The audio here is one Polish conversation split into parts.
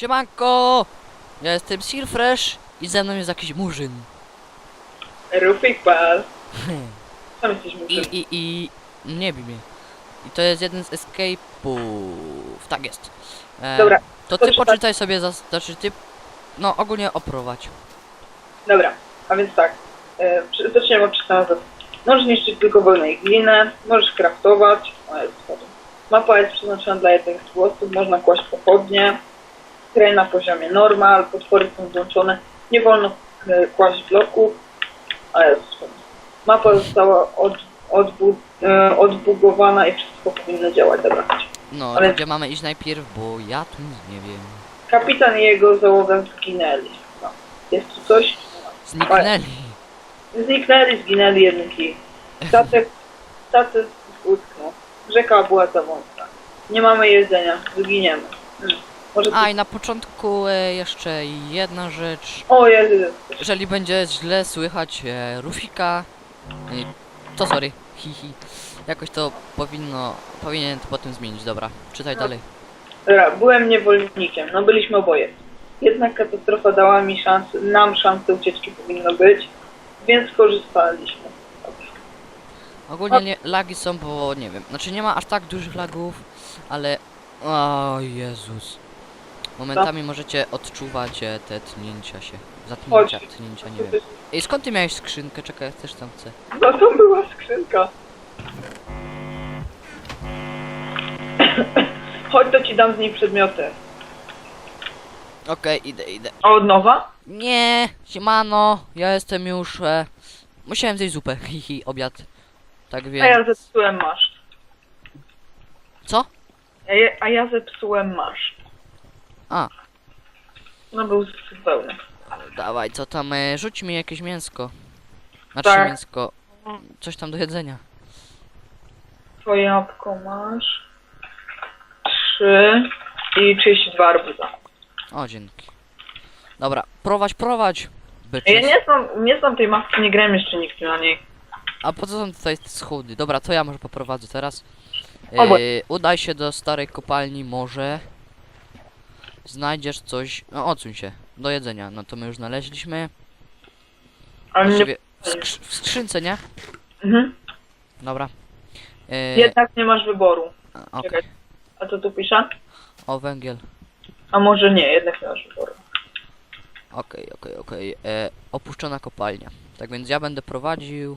Siemanko! Ja jestem Silfresh i ze mną jest jakiś murzyn. Rufik Pal. Tam jesteś I, i, i... nie bij mnie. I to jest jeden z escape'ów. Tak jest. E, Dobra, To ty czytaj. poczytaj sobie, za, znaczy ty... No ogólnie oprowadź. Dobra, a więc tak. E, przy- zaczniemy od czytania zasad. Możesz niszczyć tylko wełnę i glinę, możesz kraftować. O, jest spadł. Mapa jest przeznaczona dla jednych z głosów, można kłaść pochodnie. Kraj na poziomie normal, potwory są włączone. Nie wolno e, kłaść bloków. A jest. Mapa została od, odbu, e, odbugowana i wszystko powinno działać. Dobra. No, Ale- gdzie mamy iść najpierw, bo ja tu nic nie wiem. Kapitan i jego załoga zginęli. No. Jest tu coś? Zniknęli. Zniknęli, zginęli jedynki. Statek, statek utknął. Rzeka była za wąska. Nie mamy jedzenia, zginiemy. Hmm. Może A i na początku e, jeszcze jedna rzecz. O Jeżeli będzie źle słychać e, Rufika, e, to sorry, hihi. Jakoś to powinno, powinien to potem zmienić, dobra. Czytaj dalej. Dobra, byłem niewolnikiem, no byliśmy oboje. Jednak katastrofa dała mi szansę, nam szansę ucieczki powinno być, więc skorzystaliśmy. Ogólnie nie, lagi są, bo nie wiem, znaczy nie ma aż tak dużych lagów, ale... O Jezus. Momentami możecie odczuwać e, te tnięcia się. Zatnięcia, Chodź. tnięcia, nie wiem. Ej, skąd ty miałeś skrzynkę? Czekaj, ja też tam chcę. No to była skrzynka. Chodź, to ci dam z niej przedmioty. Okej, idę, idę. A od nowa? Nie, siemano, ja jestem już... E, musiałem zjeść zupę, hihi, obiad. Tak A więc... ja zepsułem maszt. Co? A ja, a ja zepsułem maszt. A. No był z wełny. Dawaj, co tam, e, rzuć mi jakieś mięsko. Znaczy Tak. mięsko, coś tam do jedzenia. Twoje jabłko masz. Trzy i 32 arbuza. O, dzięki. Dobra, prowadź, prowadź. Ja Bitches. nie znam, nie znam tej maski, nie grałem jeszcze nigdy na niej. A po co są tutaj schody? Dobra, to ja może poprowadzę teraz. Obaj. Yy, udaj się do starej kopalni, może. Znajdziesz coś. No, odsuń się. Do jedzenia. No to my już znaleźliśmy. Ale nie... Właściwie w, w skrzynce, nie? Mhm. Dobra. Yy, Jednak nie masz wyboru. okej. Czekaj. A co tu pisze? O, węgiel. A może nie, jednak nie masz wyboru. Okej, okej, okej. E, Opuszczona kopalnia. Tak więc ja będę prowadził.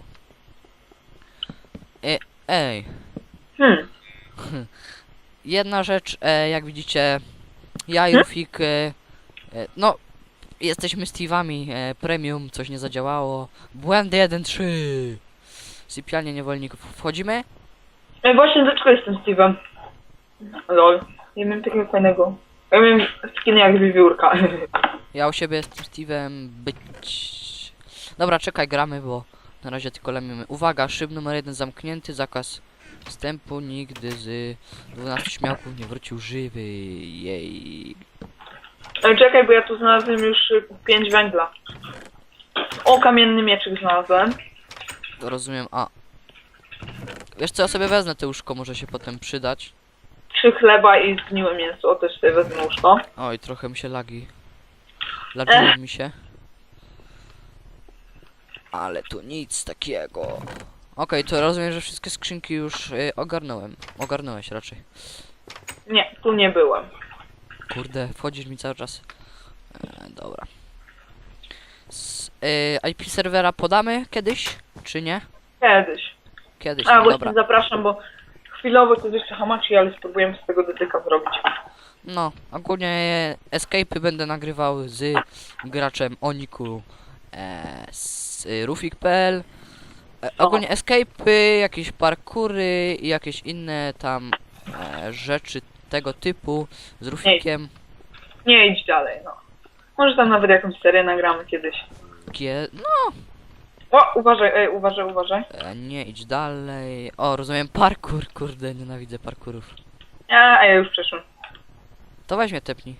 E, ej, Hmm. jedna rzecz, e, jak widzicie, ja? Rufik, e, e, no, jesteśmy Steve'ami, e, premium, coś nie zadziałało. Błędy 1-3. Sypialnia niewolników. Wchodzimy? Ja właśnie dlaczego jestem Steve'em? Lol. Ja miałem takiego fajnego. Ja miałem skin jak wiewiórka. Ja u siebie jestem Steve'em być... Dobra, czekaj, gramy, bo na razie tylko lamimy. Uwaga, szyb numer jeden zamknięty, zakaz wstępu, nigdy z 12 śmiałków nie wrócił żywy, jej. Ej, czekaj, bo ja tu znalazłem już y, pięć węgla. O, kamienny mieczyk znalazłem. Rozumiem, a... Wiesz co, ja sobie wezmę te łóżko, może się potem przydać. Trzy chleba i zgniłe mięso. O, też sobie wezmę łóżko. Oj, trochę mi się lagi. Lagiło mi się. Ale tu nic takiego. Okej, to rozumiem, że wszystkie skrzynki już y, ogarnąłem. Ogarnąłeś raczej. Nie, tu nie byłem. Kurde, wchodzisz mi cały czas. E, dobra. S, e, IP serwera podamy kiedyś, czy nie? Kiedyś. Kiedyś, A, no właśnie dobra. zapraszam, bo chwilowo to jest jeszcze hamachi, ale spróbujemy z tego dotyka zrobić. No, ogólnie escape'y będę nagrywał z graczem Oniku e, z y, Rufik.pl e, Ogólnie escape'y, jakieś parkury i jakieś inne tam e, rzeczy tego typu z Rufikiem. Nie idź dalej, no. Może tam nawet jakąś serię nagramy kiedyś. Gie, no, O, uważaj, ej, uważaj, uważaj. E, nie idź dalej. O, rozumiem parkour, kurde, nienawidzę parkurów. A, a ja już przeszłem. To weź mnie tepnij.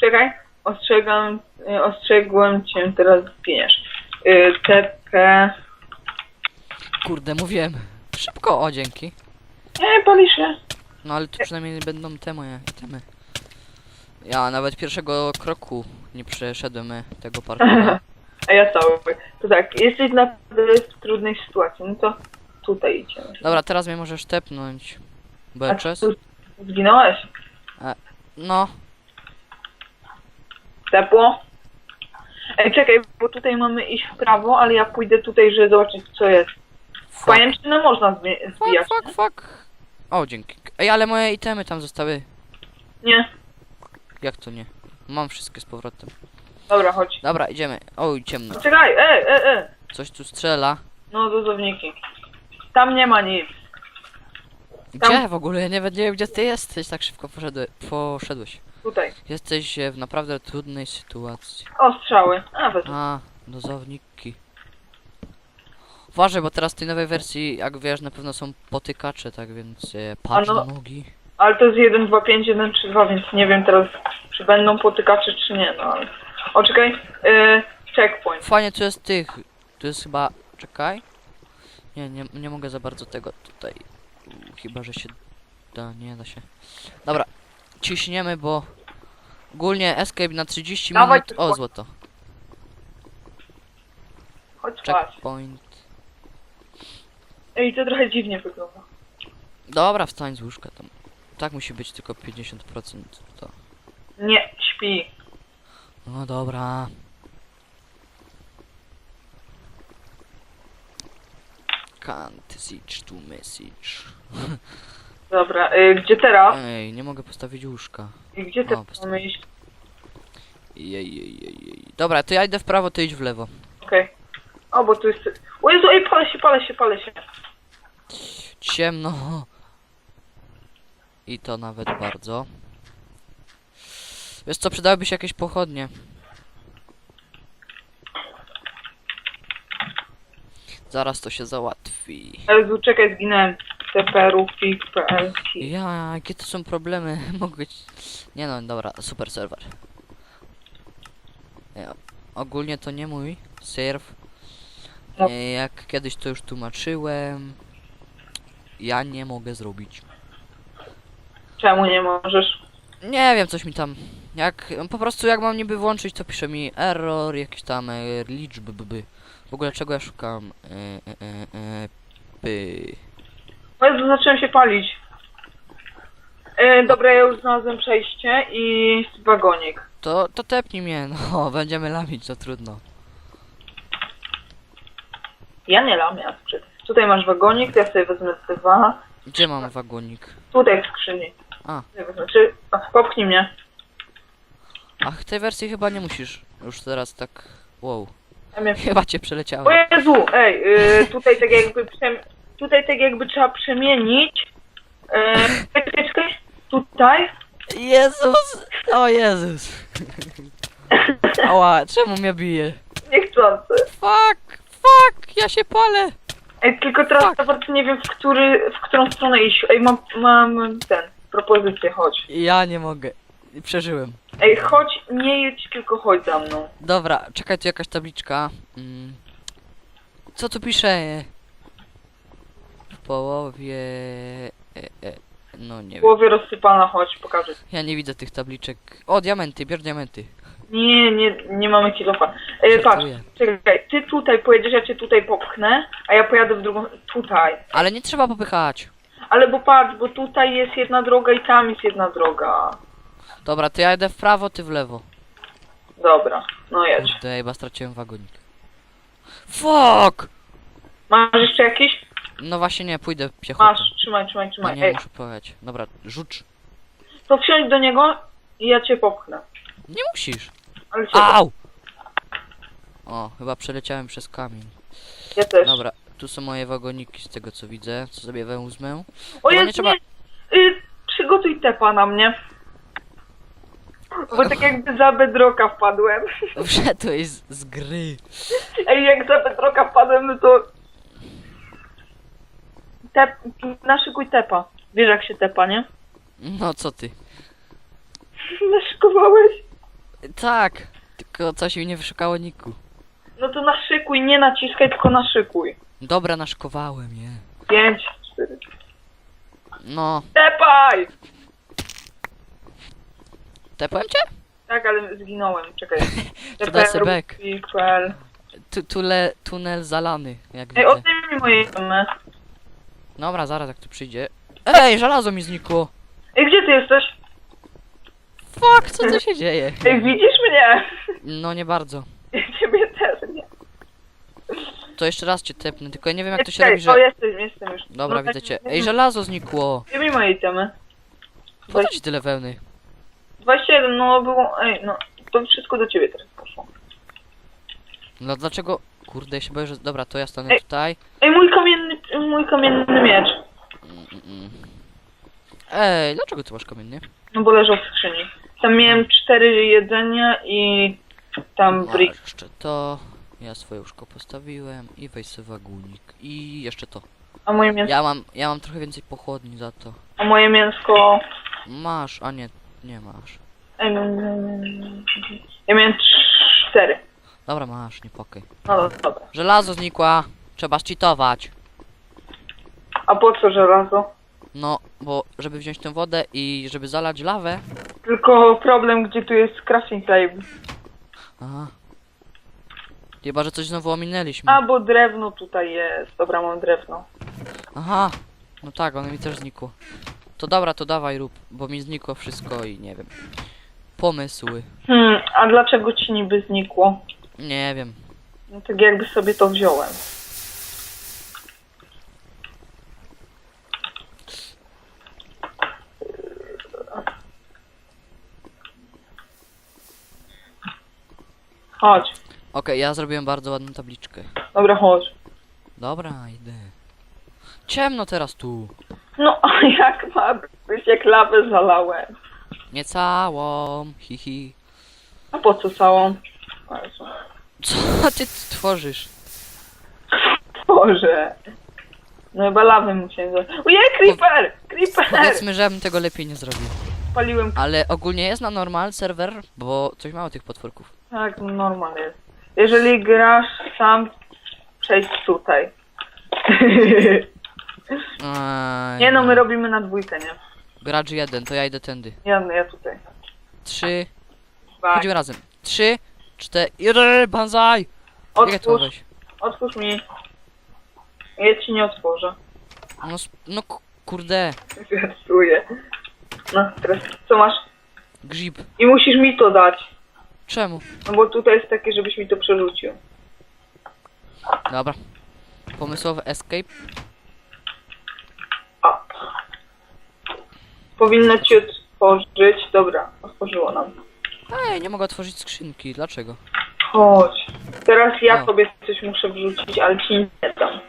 Czekaj, ostrzegam, y, ostrzegłem cię, teraz zginiesz. Y, TP... Kurde, mówiłem. Szybko, o dzięki. Nie, pali się. No ale tu przynajmniej będą te moje itemy. Ja nawet pierwszego kroku nie przeszedłem e, tego parkoura. A ja cały. To tak, jesteś naprawdę w trudnej sytuacji, no to tutaj idziemy. Dobra, teraz mnie możesz tepnąć. A Beches? tu zginąłeś? No, Tepło? Ej, czekaj, bo tutaj mamy iść w prawo, ale ja pójdę tutaj, żeby zobaczyć co jest. fuck, Pajęczynę można zbi- fuck, zbijać. fuck, fuck. O, dzięki. Ej, ale moje itemy tam zostały. Nie? Jak to nie? Mam wszystkie z powrotem. Dobra, chodź. Dobra, idziemy. Oj, ciemno. Czekaj, e, e, e. Coś tu strzela. No, dozowniki. Tam nie ma nic. Gdzie w ogóle? Ja nawet nie wiem, gdzie ty jesteś. Tak szybko poszedłe, poszedłeś. Tutaj. Jesteś w naprawdę trudnej sytuacji. O, strzały. A, wezmę. A, dozowniki. Uważaj, bo teraz w tej nowej wersji, jak wiesz, na pewno są potykacze, tak więc e, patrz A no- na nogi. Ale to jest 1, 2, 5, 1, 3, 2, więc nie wiem teraz, czy będą potykacze, czy nie, no ale... O, czekaj. E, checkpoint. Fajnie, tu jest tych. Tu jest chyba. Czekaj. Nie, nie, nie mogę za bardzo tego tutaj. Chyba, że się da, nie da się. Dobra, ciśniemy, bo ogólnie escape na 30 Dawaj, minut. O, złoto. Chodź. Checkpoint. Ej, to trochę dziwnie wygląda. Dobra, wstań z łóżka tam. Tak musi być tylko 50% to. Nie, śpi. No dobra. Can't switch to message. Dobra, e, gdzie teraz? Ej, nie mogę postawić łóżka. I gdzie teraz postawię. mamy iść? Jej, jej, jej, jej. Dobra, to ja idę w prawo, ty idź w lewo. Okej. O, bo tu jest... O Jezu, ej, palę się, palę się, palę się. Ciemno. I to nawet bardzo. Wiesz co, przydałyby się jakieś pochodnie. Zaraz to się załatwi. Jezu, czekaj, zginąłem. tprufik.pl Ja, jakie to są problemy? Mogę. Nie no, dobra, super serwer. Ja, ogólnie to nie mój serw. No. E, Jak kiedyś to już tłumaczyłem. Ja nie mogę zrobić. Czemu nie możesz? Nie wiem, coś mi tam. Jak po prostu jak mam niby włączyć, to pisze mi error, jakieś tam e, liczby. b- b. W ogóle czego ja szukam? E, e, e, e, py. O Jezu, zacząłem się palić. E, dobra, ja już znalazłem przejście i wagonik. To, to tepnij mnie, no, będziemy lamić, to trudno. Ja nie lam, ja sprzed. Tutaj masz wagonik, to ja sobie wezmę te dwa. Gdzie mam wagonik? Tutaj w skrzyni. A. Ja wezmę. A, popchnij mnie. Ach, w tej wersji chyba nie musisz już teraz tak. Wow. Ja mnie... Chyba cię O przeleciałem. Jezu, ej, y, tutaj tak jakby przem... Tutaj tak jakby trzeba przemienić. Czekaj. Tutaj. Jezus! O Jezus! Ała, czemu mnie bije? Niechcący. Fuck! Fuck! Ja się palę! Ej, tylko teraz za bardzo nie wiem, w, który, w którą stronę iść. Ej, mam, mam ten, propozycję, chodź. Ja nie mogę. Przeżyłem. Ej, chodź, nie jedź, tylko chodź za mną. Dobra, czekaj, tu jakaś tabliczka. Mm. Co tu pisze? Połowie... E, e, no nie W wiem. głowie rozsypana, chodź, pokażę. Ja nie widzę tych tabliczek. O, diamenty, bierz diamenty. Nie, nie, nie mamy kilofa. Ej, patrz, Żartuję. czekaj, ty tutaj pojedziesz, ja cię tutaj popchnę, a ja pojadę w drugą, tutaj. Ale nie trzeba popychać. Ale bo patrz, bo tutaj jest jedna droga i tam jest jedna droga. Dobra, to ja idę w prawo, ty w lewo. Dobra, no jedź. Kurde, chyba straciłem wagonik. Fuck! Masz jeszcze jakiś? No właśnie nie, pójdę piechotą. Masz, trzymaj, trzymaj, A trzymaj. nie, Ej, muszę pojechać. Dobra, rzuć. to wsiądź do niego i ja cię popchnę. Nie musisz. Ale cię, Au! O, chyba przeleciałem przez kamień. ja też. Dobra, tu są moje wagoniki z tego co widzę. Co sobie wezmę? O Chyba jest, nie trzeba- nie, y, przygotuj tepa na mnie. Bo tak jakby za bedroka wpadłem. Wszedłeś z, z gry. Ej, jak za bedroka wpadłem, no to... Tep, naszykuj tepa. Wiesz jak się tepa, nie? No co ty? Naszykowałeś? Tak, tylko coś mi nie wyszukało niku. No to naszykuj, nie naciskaj, tylko naszykuj. Dobra, naszkowałem je. Pięć, cztery. No, Tepaj! Tepłem cię? Tak, ale zginąłem, czekaj. Back. TPR. Tu, tule, tunel zalany, jak Ej, widzę. oddaj mi moje itemy. Dobra, zaraz jak tu przyjdzie. Ej, żelazo mi znikło! Ej, gdzie ty jesteś? Fuck, co tu się dzieje? Ej, widzisz mnie? No nie bardzo. Ciebie też nie. To jeszcze raz cię tepnę, tylko ja nie wiem jak to się Ej, robi, O, że... jestem, jestem już. Dobra, No, widzę tak, cię. Ej, żelazo znikło! Gdzie mi moje itemy? Po co ci tyle wełny? 27, no było... Ej, no, to wszystko do ciebie teraz poszło. No dlaczego... Kurde, ja się boję, że... Dobra, to ja stanę Ej. tutaj. Ej, mój kamienny, mój kamienny miecz. Ej, dlaczego ty masz kamiennie? No bo leżał w skrzyni. Tam miałem cztery jedzenia i tam Masz brick. jeszcze to. Ja swoje łóżko postawiłem i weź sobie wagunik. I jeszcze to. A moje mięsko, Ja mam, ja mam trochę więcej pochodni za to. a moje mięsko... Masz, a nie, nie masz. Ej, no, no, no, no. Ja miałem cztery. Dobra, masz, nie pokaj. No dobra. Żelazo znikła. Trzeba cheatować. A po co żelazo? No, bo żeby wziąć tę wodę i żeby zalać lawę. Tylko problem, gdzie tu jest crafting table. Aha. Chyba, że coś znowu ominęliśmy. A, bo drewno tutaj jest. Dobra, mam drewno. Aha. No tak, ono mi też znikło. To dobra, to dawaj rób, bo mi znikło wszystko i nie wiem. Pomysły. Hmm, a dlaczego ci niby znikło? Nie wiem. No tak jakby sobie to wziąłem. Chodź. Okej, ja zrobiłem bardzo ładną tabliczkę. Dobra, chodź. Dobra, idę. Ciemno teraz tu. No, a jak ma być, jak lawę zalałem? Nie całą. Hihi. A po co całą? Jezu. Co ty tworzysz? Boże. No chyba lawę musiałem zrobić. Ojej, creeper! Creeper! Powiedzmy, że ja bym tego lepiej nie zrobił. Paliłem Ale ogólnie jest na normal serwer, bo coś mało tych potworków. Tak, no normal jest. Jeżeli grasz sam, przejdź tutaj. Aj, nie no, my robimy na dwójkę, nie? Gracz jeden, to ja idę tędy. Ja, ja tutaj. Trzy. Bye. Chodzimy razem. Trzy, cztery! Jak to Otwórz, weź? otwórz mi. Ja ci nie otworzę. No, sp- no ku- kurde. Żartuję. No, teraz co masz? Grzyb. I musisz mi to dać. Czemu? No bo tutaj jest takie, żebyś mi to przerzucił. Dobra. Pomysłowy escape. A. Powinno ci otworzyć. Dobra, otworzyło nam. Ej, nie mogę otworzyć skrzynki. Dlaczego? Chodź. Teraz ja No. sobie coś muszę wrzucić, ale ci nie dam.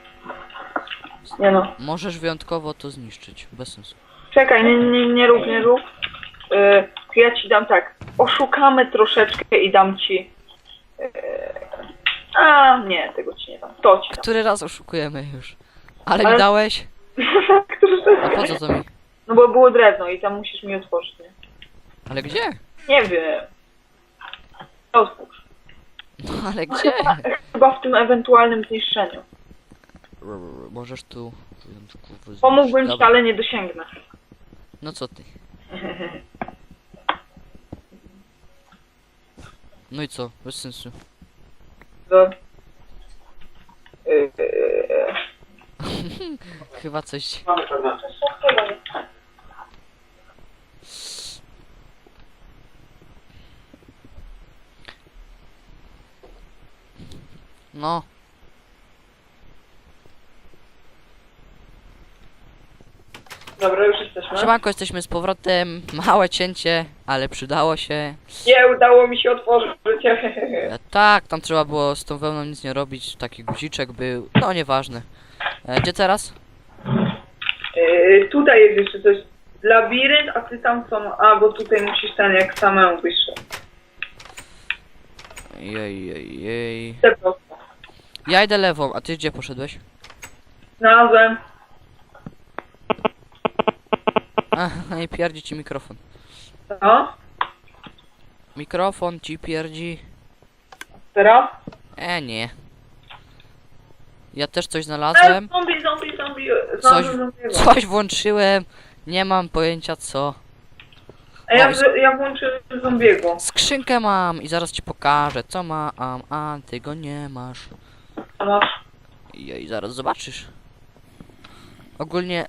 Nie no. Możesz wyjątkowo to zniszczyć. Bez sensu. Czekaj, nie, nie, nie rób, nie rób. Yy, ja ci dam tak. Oszukamy troszeczkę i dam ci. Yy, a, nie, tego ci nie dam. To ci dam. Który raz oszukujemy już? Ale, Ale- mi dałeś? Troszeczkę. A po co to mi? No bo było drewno i tam musisz mi otworzyć, nie? Ale gdzie? Nie wiem. Otwórz. No ale gdzie? Chyba w tym ewentualnym zniszczeniu. Możesz tu... Pomógłbym ci, Dobra. ale nie dosięgnę. No co ty? No i co? Bez sensu. Yy, Chyba coś... No, Dobra, już jesteśmy. siemanko, jesteśmy z powrotem. Małe cięcie, ale przydało się. Nie udało mi się otworzyć. E, tak, tam trzeba było z tą wełną nic nie robić. Taki guziczek był. No, nieważne. E, gdzie teraz? Yy, tutaj jest jeszcze coś. Labirynt, a ty tam są. A, bo tutaj musisz ten jak samemu wyższe. Jej, jej, jej. Te prosto. Ja idę lewą, a ty gdzie poszedłeś? Znalazłem. Aha, i pierdzi ci mikrofon. No, Mikrofon ci pierdzi. teraz. E, nie. Ja też coś E, znalazłem. zombie, zombie, zombie. Coś, Znalazłem zombiego. coś włączyłem. Nie mam pojęcia co. A ja, O, w- ja włączę zombiego. Skrzynkę mam i zaraz ci pokażę, co mam, a ty go nie masz. A masz? I zaraz zobaczysz. Ogólnie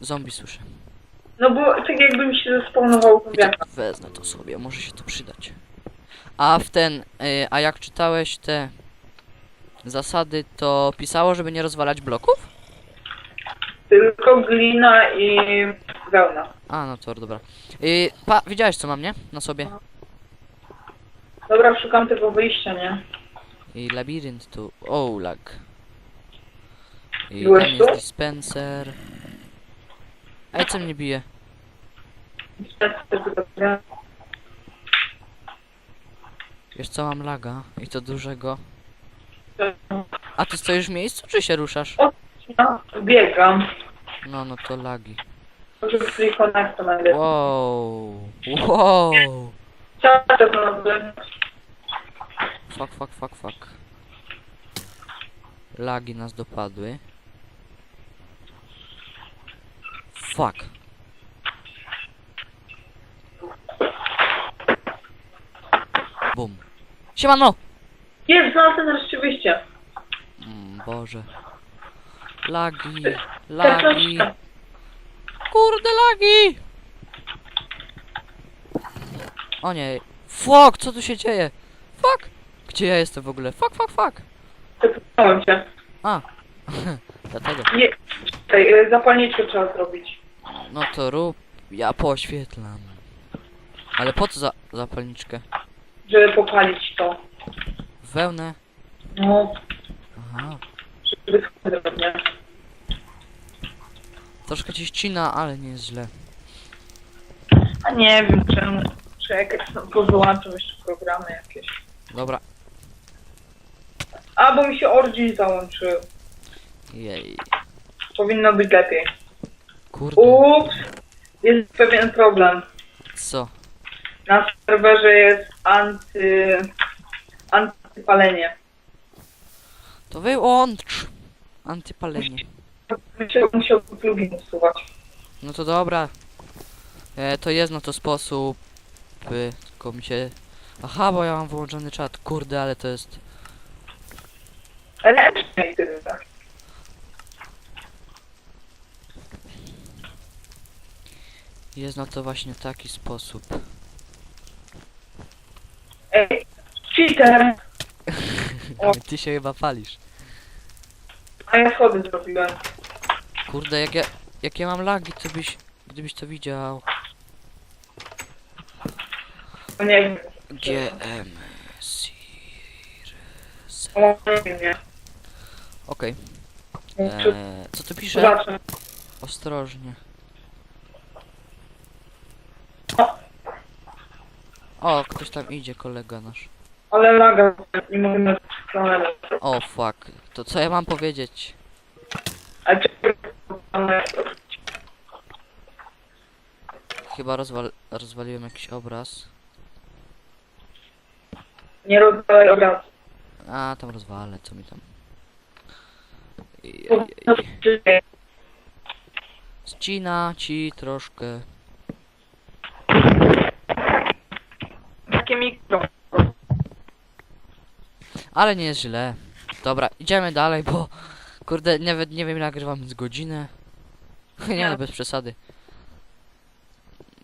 zombie słyszę. No bo tak jakby mi się zespawnował zombiaka. wezmę to sobie, może się to przydać. A w ten, y, a jak czytałeś te zasady, to pisało, żeby nie rozwalać bloków? Tylko glina i wełna. A, no to dobra. Y, pa, widziałeś co mam, nie? Na sobie. Dobra, szukam tego wyjścia, nie? I labirynt tu. O, lag. I Byłeś tam jest tu? dispenser. Ej, co mnie bije? Wiesz co, mam laga i to dużego. A ty stoisz w miejscu, czy się ruszasz? Ja biegam. No, no to lagi. Może free connect. Wow, wow. Co to problem? Fuck, fuck, fuck, fuck. Lagi nas dopadły. Fuck. Bum. Siemano! Jest, znalazłem wyjście. Mm, Boże. Lagi, lagi. Kurde, lagi! O nie. Fuck, co tu się dzieje? Fuck! Gdzie ja jestem w ogóle? Fuck, fuck, fuck. Zapomniałem cię. A. Dlatego. Nie, czekaj, e, zapalniczkę trzeba zrobić. No to rób. Ja poświetlam. Ale po co za zapalniczkę? Żeby popalić to. Wełnę? No, Aha. żeby? Troszkę ci ścina, ale nie jest źle. A nie wiem czemu. Czekaj, no, powyłączam jeszcze programy jakieś. Dobra. A, bo mi się Origin załączył. Jej. Powinno być lepiej. Kurde. Ups, jest pewien problem. Co? Na serwerze jest anty... antypalenie. To wyłącz. Antypalenie. Musiał, musiał plugin usuwać. No to dobra. E, to jest na to sposób. Y, tylko mi się... Aha, bo ja mam wyłączony czat. Kurde, ale to jest... I tyle. tak. Jest na to właśnie taki sposób. Ej, cheater! O. Ty się chyba palisz. A ja schody zrobiłem. Kurde, jak ja, jak ja mam lagi, to byś... Gdybyś to widział. No nie wiem. GM... O, nie wiem, nie. Okej. Eee, co tu pisze? Zobaczę. Ostrożnie. O, ktoś tam idzie, kolega nasz. ale laga, nie mogę na stronę. O, fuck. To co ja mam powiedzieć? A Chyba rozwal rozwaliłem jakiś obraz. nie rozdawaj obrazu. A, tam rozwalę, co mi tam. Ścina ci troszkę. Takie mikro. Ale nie jest źle. Dobra, idziemy dalej, bo kurde, nawet nie wiem, nagrywam z godzinę. nie no, bez przesady.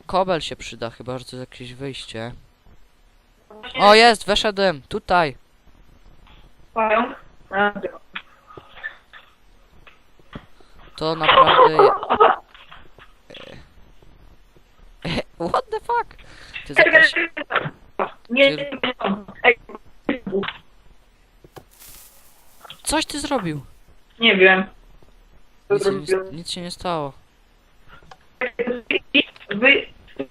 Kobel się przyda, chyba, że to jest jakieś wyjście. O, jest, weszedłem, tutaj. Pająk? To naprawdę... je- What the fuck? To jest jakaś... Nie, nie, nie. Ej, Coś ty zrobił. Nie wiem. Co Nic się, nie, zrobiłem? nic się nie stało. Wy...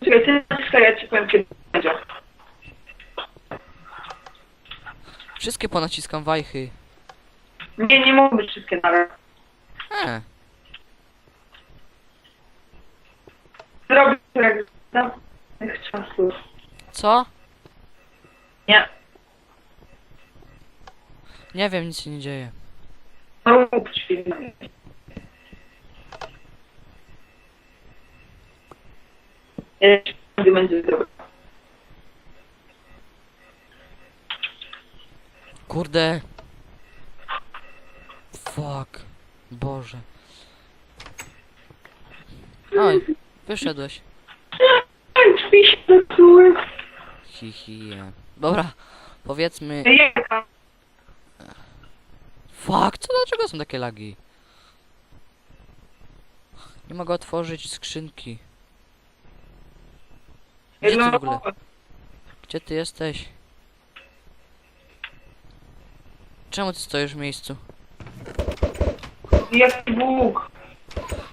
Czekaj, ty naciskaj, ja ci powiem kiedy będzie. Wszystkie ponaciskam wajchy. Nie, nie mogą być wszystkie naraz. E, Zrobię to jak za tych czasów. co? Nie. Nie wiem, nic się nie dzieje. Rób film. Będzie. Kurde. Fuck. Boże. Oj, wyszedłeś. Drzwi się zepsuły. Hi, hi, je. Dobra, powiedzmy... Jaka? Fuck, co, dlaczego są takie lagi? Nie mogę otworzyć skrzynki. Gdzie ty w ogóle? Gdzie ty jesteś? Czemu ty stoisz w miejscu? Jaki Bóg.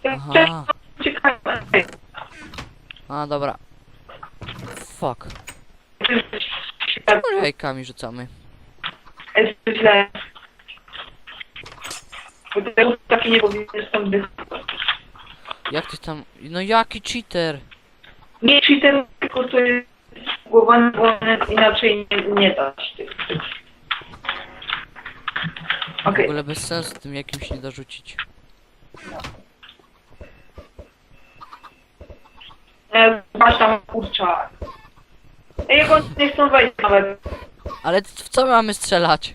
Aha. Ciekawe. A, dobra. Fuck. Może jajkami rzucamy. Jest źle. Te ustawki nie powinny stąd być. Jak ty tam... No jaki cheater? Nie cheater, tylko to jest głowa inaczej nie, nie da się. W Okej, ogóle bez sensu tym jakimś nie dorzucić. okay. Zobacz tam kurczak. Ej, jak nie chcą wejść nawet. Ale c- w co mamy strzelać?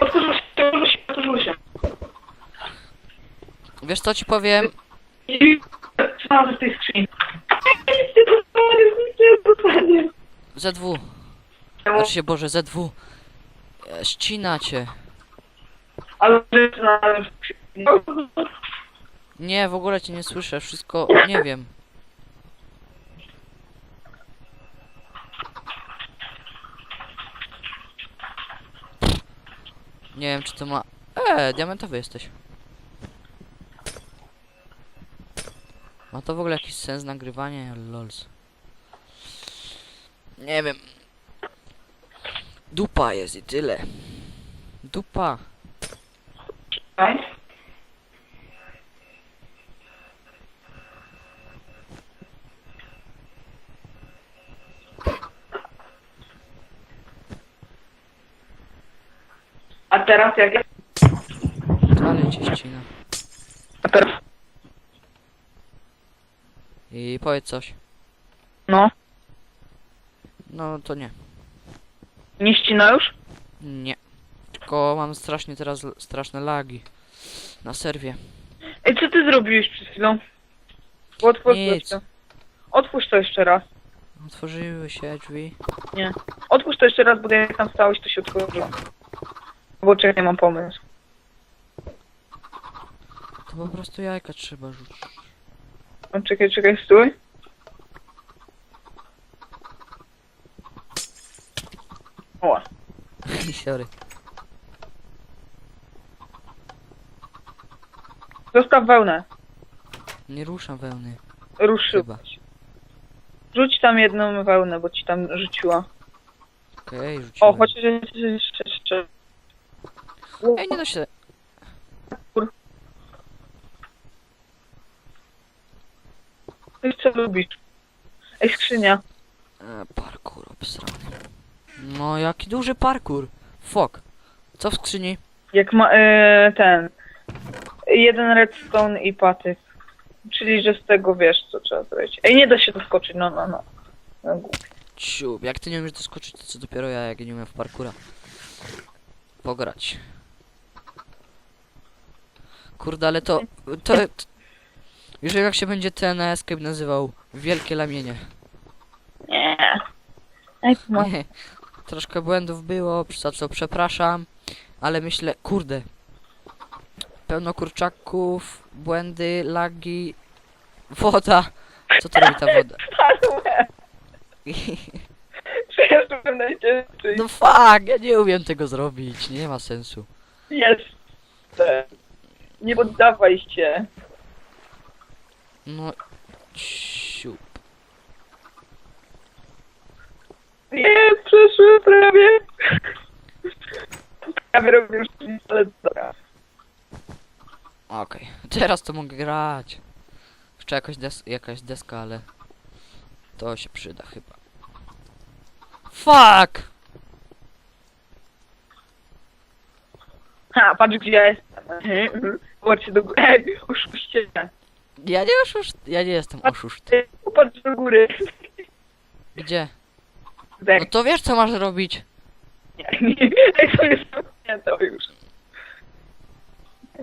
Otworzył się, otworzył się, otworzył się. Wiesz co ci powiem? I trzymam z tej skrzyni. Nic nie dostanie, nic nie dostanie. ZW. Znaczy się, Boże, ZW. E, Ścina cię. Ale w. Nie, w ogóle cię nie słyszę. Wszystko... Nie wiem. Nie wiem, czy to ma... Eee, diamentowy jesteś. Ma to w ogóle jakiś sens nagrywanie? Lols. Nie wiem. Dupa jest i tyle. Dupa. Czekaj. A teraz jak jest? Ale cię ścina. A teraz? I powiedz coś. No. No to nie. Nie ścina już? Nie. Tylko mam strasznie teraz l- straszne lagi. Na serwie. Ej, co ty zrobiłeś przed chwilą? Otwórz Nic. to. Otwórz to jeszcze raz. Otworzyły się drzwi. Nie. Otwórz to jeszcze raz, bo jak tam stałeś, to się otworzyło. Bo czekaj, mam pomysł. To po prostu jajka trzeba rzucić. O, czekaj, czekaj, stój. O, Sorry. zostaw wełnę. Nie ruszam wełny. Ruszyłeś. Rzuć tam jedną wełnę, bo ci tam rzuciła. Okej, O, rzuciłem. chociaż jeszcze, jeszcze, jeszcze. Ej, nie da się... Ty co lubisz? Ej, skrzynia. E, parkour obsrany. No, jaki duży parkour. Fuck. Co w skrzyni? Jak ma, e, ten. Jeden redstone i patyk. Czyli, że z tego wiesz, co trzeba zrobić. Ej, nie da się doskoczyć, no, no, no. no. głupie. Ciub, jak ty nie umiesz doskoczyć, to co dopiero ja, jak ja nie umiem w parkoura. Pograć. Kurde, ale to... to, to już jak się będzie ten escape nazywał. Wielkie lamienie. Nie. Ej, no. Nie. Troszkę błędów było, za co przepraszam. Ale myślę, kurde. Pełno kurczaków, błędy, lagi, woda. Co to robi ta woda? Spadłem. Najcięższy. No fuck, ja nie umiem tego zrobić, nie ma sensu. Jeszcze. Nie poddawaj się. No, siup. Jest, przeszły prawie. Prawie robię już ale dobra. Okej, teraz to mogę grać. Jeszcze jakaś, des jakaś deska, ale to się przyda chyba. Fuck! Ha, patrz gdzie ja jestem. Zobaczcie do góry. Ej, oszuście. Ja nie oszuszt, ja nie jestem oszuszt. Ty, patrz do góry. Gdzie? Tak, No to wiesz co masz robić. nie, nie, jak to jest nie, to już.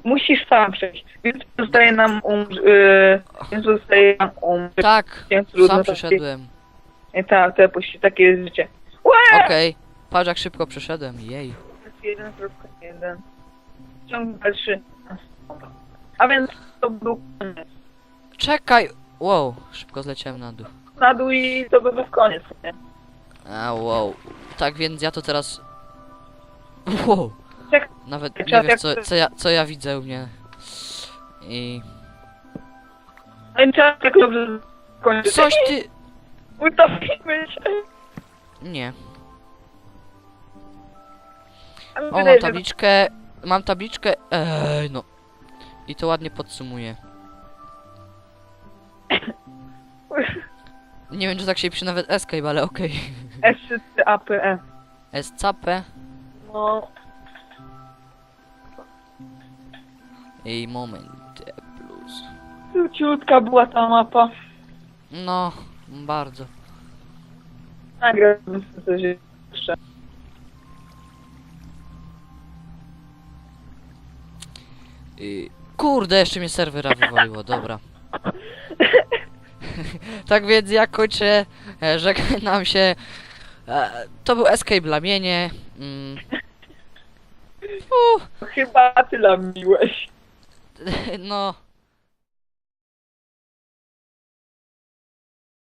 Musisz sam przejść, więc zostaje nam um, yy, więc zostaje nam um, Tak, więc trudno sam tak- przyszedłem. Nie, tak, to puści, takie jest życie. Łe! Okej. Patrz jak szybko przyszedłem, jej. Jeden, kropka jeden. Ciąg dalszy. A więc to był koniec. Czekaj! Wow, szybko zleciałem na dół. Na dół i to by był koniec, nie? A wow. Tak więc ja to teraz... Wow. Czek- Nawet Czekaj, nie wiesz jak co, to- co, ja, co ja widzę u mnie. I... No czas tak dobrze skończyć. Coś ty... Utopimy się. Nie. A mi O, mam że- tabliczkę... Mam tabliczkę... Ej, no. I to ładnie podsumuje. Nie wiem, czy tak się pisze nawet escape, ale okej. S3APE. SCP No, i moment plus. króciutka była ta mapa. No, bardzo. Nagrałbym sobie coś jeszcze. I... Kurde, jeszcze mnie serwera wywaliło, dobra. tak więc ja kończę, e, żegnam się. E, to był escape lamienie. Mm. Chyba ty lamiłeś. no,